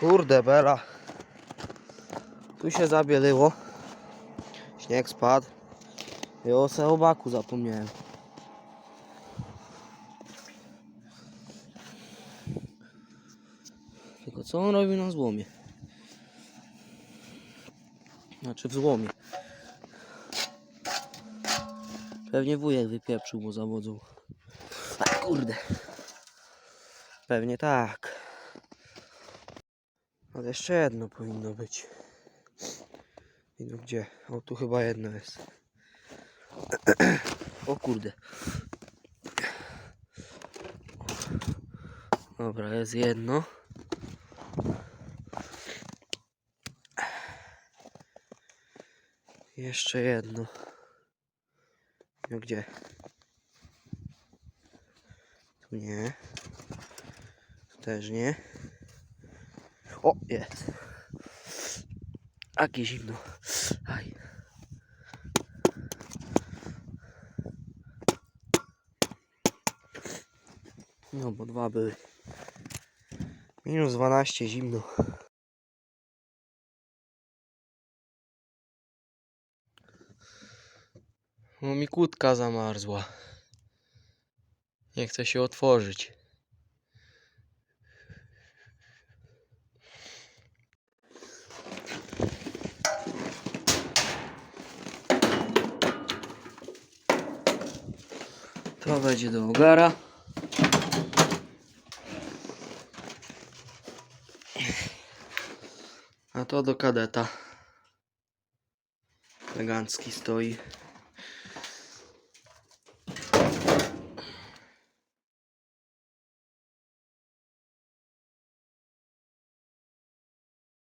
Kurde bela. Tu się zabieliło. Śnieg spadł. I o seobaku zapomniałem. Tylko co on robi na złomie? Znaczy w złomie. Pewnie wujek wypieprzył, bo zawodzą. A kurde. Pewnie tak. Ale jeszcze jedno powinno być. I no gdzie? O, tu chyba jedno jest. O kurde. Dobra, jest jedno. Jeszcze jedno. No gdzie? Tu nie. Tu też nie. O, jest. Jakie zimno. Aj. No, bo dwa były. Minus 12 zimno. No mi kłódka zamarzła. Nie chce się otworzyć. To będzie do ogara. A to do kadeta. Elegancki stoi.